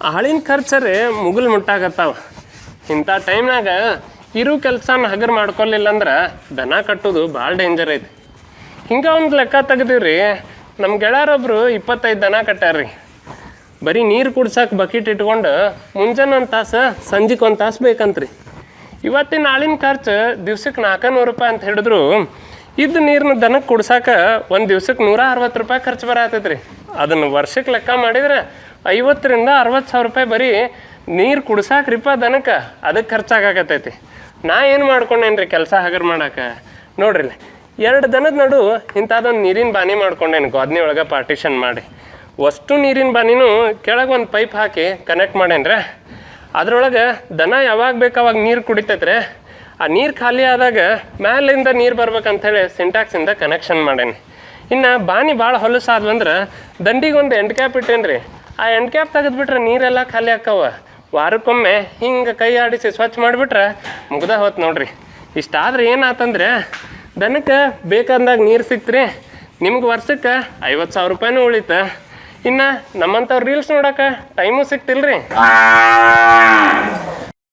ಆಳಿನ ಖರ್ಚರಿ ಮುಗುಲ್ ಮುಟ್ಟಾಗತ್ತಾವ ಇಂಥ ಟೈಮ್ನಾಗ ಇರೋ ಕೆಲಸನ ಹಗರ್ ಮಾಡ್ಕೊಲಿಲ್ಲ ಅಂದ್ರೆ ದನ ಕಟ್ಟೋದು ಭಾಳ ಡೇಂಜರ್ ಐತಿ. ಹಿಂಗೆ ಒಂದು ಲೆಕ್ಕ ತೆಗ್ದಿವ್ರಿ ನಮ್ಮ ಗೆಳೆಯರೊಬ್ಬರು ಇಪ್ಪತ್ತೈದು ದನ ಕಟ್ಟಾರ್ರಿ ಬರೀ ನೀರು ಕುಡ್ಸಕ್ಕೆ ಬಕೆಟ್ ಇಟ್ಕೊಂಡು ಮುಂಜಾನೆ ಒಂದು ತಾಸು ಸಂಜೆಗೆ ಒಂದು ತಾಸು ಬೇಕಂತ್ರಿ. ಇವತ್ತಿನ ಆಳಿನ ಖರ್ಚು ದಿವ್ಸಕ್ಕೆ ನಾಲ್ಕುನೂರು ರೂಪಾಯಿ ಅಂತ ಹಿಡಿದ್ರು ಇದ್ದ ನೀರನ್ನ ದನಕ್ಕೆ ಕುಡ್ಸಕ್ಕೆ ಒಂದು ದಿವ್ಸಕ್ಕೆ ನೂರ ಅರವತ್ತು ರೂಪಾಯಿ ಖರ್ಚು ಬರತ್ತೈತೆ ರೀ ಅದನ್ನು ವರ್ಷಕ್ಕೆ ಲೆಕ್ಕ ಮಾಡಿದ್ರೆ ಐವತ್ತರಿಂದ ಅರವತ್ತು ಸಾವಿರ ರೂಪಾಯಿ ಬರೀ ನೀರು ಕುಡ್ಸಾಕ್ರಿಪ್ಪ ದನಕ್ಕೆ ಅದಕ್ಕೆ ಖರ್ಚಾಗತ್ತೈತಿ ನಾ ಏನು ಮಾಡ್ಕೊಂಡೇನು ರೀ ಕೆಲಸ ಹಗರ್ ಮಾಡಕ್ಕೆ ನೋಡ್ರಿ ಎರಡು ದನದ ನಡು ಇಂಥದ್ದೊಂದು ನೀರಿನ ಬಾನಿ ಮಾಡ್ಕೊಂಡೇನು ಗೋದ್ನಿ ಒಳಗೆ ಪಾರ್ಟಿಷನ್ ಮಾಡಿ. ಅಷ್ಟು ನೀರಿನ ಬಾನಿನೂ ಕೆಳಗೆ ಒಂದು ಪೈಪ್ ಹಾಕಿ ಕನೆಕ್ಟ್ ಮಾಡೇನ್ರೆ? ಅದ್ರೊಳಗೆ ದನ ಯಾವಾಗ ಬೇಕು ಅವಾಗ ನೀರು ಕುಡಿತೈತ್ರೆ, ಆ ನೀರು ಖಾಲಿ ಆದಾಗ ಮ್ಯಾಲಿಂದ ನೀರು ಬರ್ಬೇಕಂಥೇಳಿ ಸಿಂಟ್ಯಾಕ್ಸಿಂದ ಕನೆಕ್ಷನ್ ಮಾಡೇನಿ. ಇನ್ನು ಬಾನಿ ಭಾಳ ಹೊಲಸಾದ್ವಂದ್ರೆ ದಂಡಿಗೆ ಒಂದು ಎಂಡ್ ಕ್ಯಾಪ್ ಇಟ್ಟೇನಿ ರೀ ಆ ಎಂಡ್ ಕ್ಯಾಪ್ ತೆಗೆದ್ಬಿಟ್ರೆ ನೀರೆಲ್ಲ ಖಾಲಿ ಆಕ್ಕವ ವಾರಕ್ಕೊಮ್ಮೆ ಹಿಂಗೆ ಕೈ ಆಡಿಸಿ ಸ್ವಚ್ಛ ಮಾಡಿಬಿಟ್ರೆ ಮುಗ್ದ ಹೋತ್ ನೋಡ್ರಿ. ಇಷ್ಟಾದ್ರೆ ಏನಾತಂದ್ರೆ ದನಕ್ಕೆ ಬೇಕಂದಾಗ ನೀರು ಸಿಕ್ತ್ರಿ. ನಿಮ್ಗೆ ವರ್ಷಕ್ಕೆ ಐವತ್ತು ಸಾವಿರ ರೂಪಾಯಿನೂ ಉಳಿತ. ಇನ್ನು ನಮ್ಮಂಥವ್ರು ರೀಲ್ಸ್ ನೋಡೋಕೆ ಟೈಮು ಸಿಕ್ತಿಲ್ರಿ